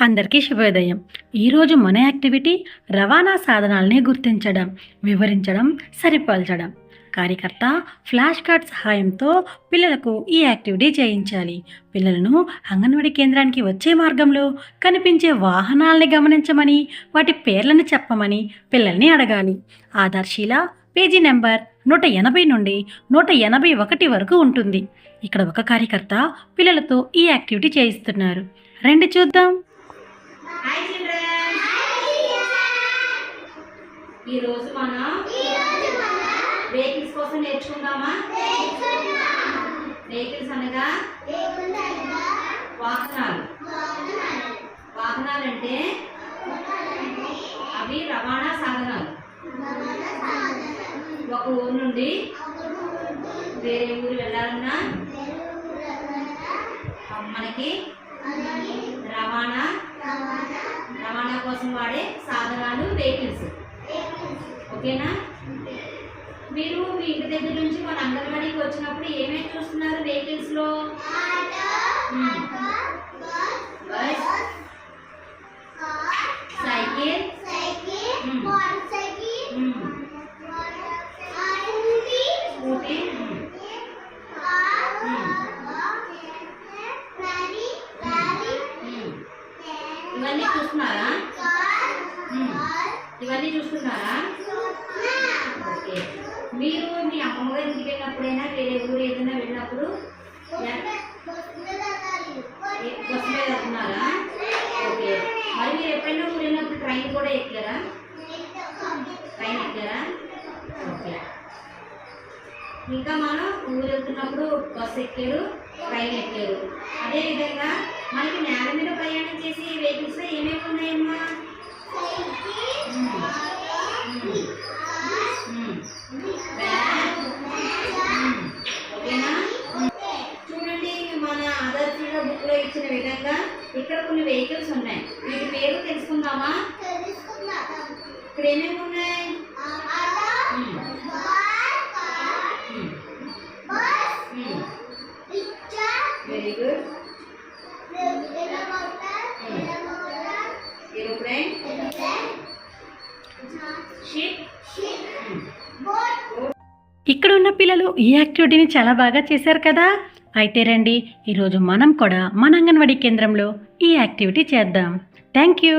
అందరికీ శుభోదయం. ఈరోజు మన యాక్టివిటీ రవాణా సాధనాలని గుర్తించడం వివరించడం సరిపోల్చడం. కార్యకర్త ఫ్లాష్ కార్డ్ సహాయంతో పిల్లలకు ఈ యాక్టివిటీ చేయించాలి. పిల్లలను అంగన్వాడీ కేంద్రానికి వచ్చే మార్గంలో కనిపించే వాహనాలని గమనించమని వాటి పేర్లను చెప్పమని పిల్లల్ని అడగాలి. ఆధార్శీల పేజీ నెంబర్ నూట ఎనభై నుండి నూట ఎనభై ఒకటి వరకు ఉంటుంది. ఇక్కడ ఒక కార్యకర్త పిల్లలతో ఈ యాక్టివిటీ చేయిస్తున్నారు. రండి చూద్దాం. ఈరోజు మనం వెహికల్స్ కోసం నేర్చుకుందామా? వెహికల్స్ అనగా వాహనాలు. వాహనాలు అంటే అవి రవాణా సాధనాలు. ఒక ఊరు నుండి వేరే ఊరు వెళ్ళాలన్నా మనకి రవాణా రవాణా కోసం వాడే సాధనాలు వెహికల్స్. ఓకేనా మీరు మీ ఇంటి దగ్గర నుంచి మన అంగన్వాడీకి వచ్చినప్పుడు ఏమేమి చూస్తున్నారు వెహికల్స్లో మ్మ్. Bus cycle. స్కూటీ. ఇవన్నీ చూస్తున్నారా. ఇవన్నీ చూస్తున్నారా ఓకే మీరు మీ అమ్మమ్మ గారి ఇంటికి వెళ్ళినప్పుడైనా వేరే ఊరు ఏదైనా వెళ్ళినప్పుడు బస్సు మీద వెళ్తున్నారా ఓకే. మరి మీరు ఎప్పుడైనా ఊరు వెళ్ళినప్పుడు ట్రైన్ కూడా ఎక్కారా? ట్రైన్ ఎక్కారా? ఓకే. ఇంకా మనం ఊరు వెళ్తున్నప్పుడు బస్సు ఎక్కారు ట్రైన్ ఎక్కారు. అదేవిధంగా మనకి నేల మీద ప్రయాణం చేసి వెహికల్స్ ఏమేమి ఉన్నాయమ్మా? చూడండి మన ఆధార్ బుక్లో ఇచ్చిన విధంగా ఇక్కడ కొన్ని వెహికల్స్ ఉన్నాయి. వీటి పేరు తెలుసుకుందామా? ఇక్కడ ఏమేమి ఉన్నాయి. వెరీ గుడ్ ఏరోప్లేన్ ఇక్కడ ఉన్న పిల్లలు ఈ యాక్టివిటీని చాలా బాగా చేశారు కదా. అయితే రండి ఈరోజు మనం కూడా మన అంగన్వాడీ కేంద్రంలో ఈ యాక్టివిటీ చేద్దాం. Thank you.